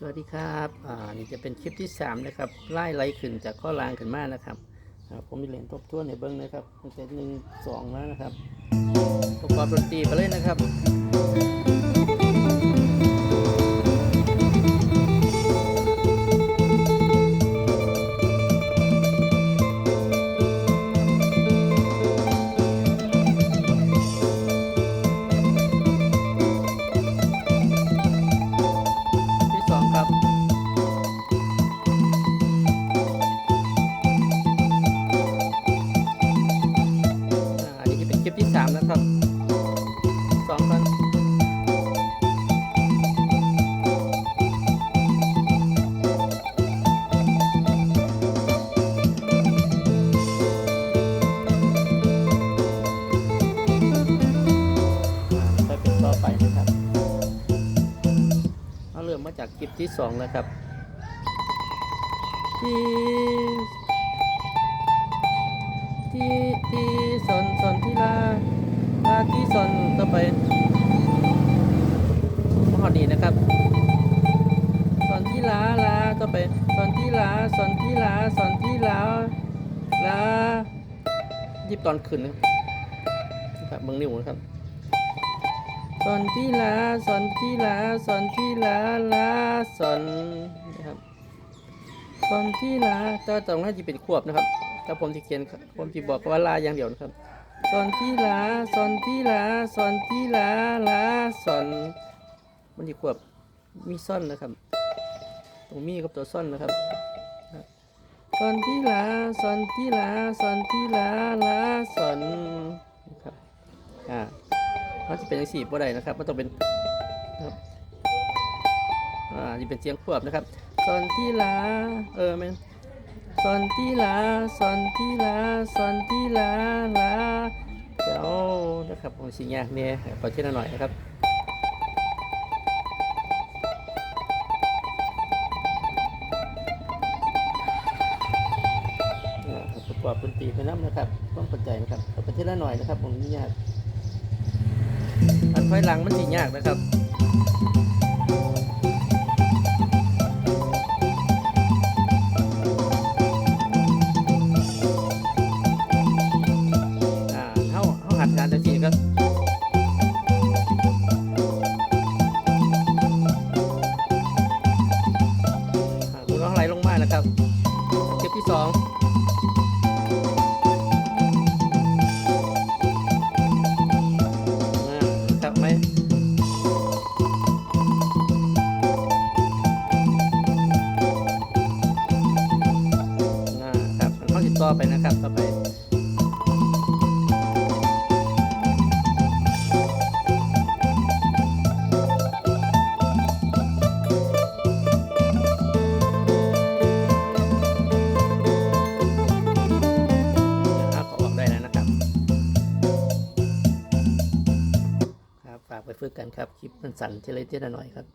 สวัสดีครับอ่านี่จะเป็นคลิปที่3นะครับไล่ไล่ขึ้นจากข้อลางขึ้นมานะครับผมมีเหรียญทบทวนในเบิ้งนะครับตั้งแต่หนึ่งสองแล้วนะครับประกอบดนตรีไปเลยนะครับ สามนะครับสองครับอ่าไปเป็นต่อไปนะครับเราเริ่มมาจากคลิปที่สองนะครับที่ที่ที่ ที่สอนต่อไปมหอดีนะครับสอนที่ลาลาต่อไปสอนที่ลาสอนที่ลาสอนที่ลาลายิบตอนขึ้นนะครับเบิ้งนิ้วนะครับสอนที่ลาสอนที่ลาสอนที่ลาลาสอนนะครับตอนที่ลาแต่ตรงนั้นจะเป็นควบนะครับถ้าผมจะเขียนผมจะบอกว่าลาอย่างเดียวนะครับ สอนที่ลาสอนที่ลาสอนที่ลาลาสอนมันจะควบมีซ่อนนะครับตรงมีกับตัวซ่อนนะครับสอนที่ลาสอนที่ลาสอนที่ลาลาสอนนะครับอ่ามันจะเป็นอย่างสี่บ่ได้นะครับมันต้องเป็นครับอ่าจะเป็นเสียงควบนะครับสอนที่ลาเออแมัน สอนที่ลาสอนที่ลาสอนที่ลาลาเดี๋ยวนะครับผมสิยากเนี่ยขอเช่นหน่อยนะครับประกอบดนตรีไปน้ำนะครับ ต้องเข้าใจนะครับขอเช่นละหน่อยนะครับผมนี่ยากอันค่อยหลังมันสิยากนะครับ ต่อไปนะครับต่อไปนะครับก็ออกได้แล้วนะครับครับฝากไปฝึกกันครับ คลิปมันสั่นเทเลเจนหน่อยครับ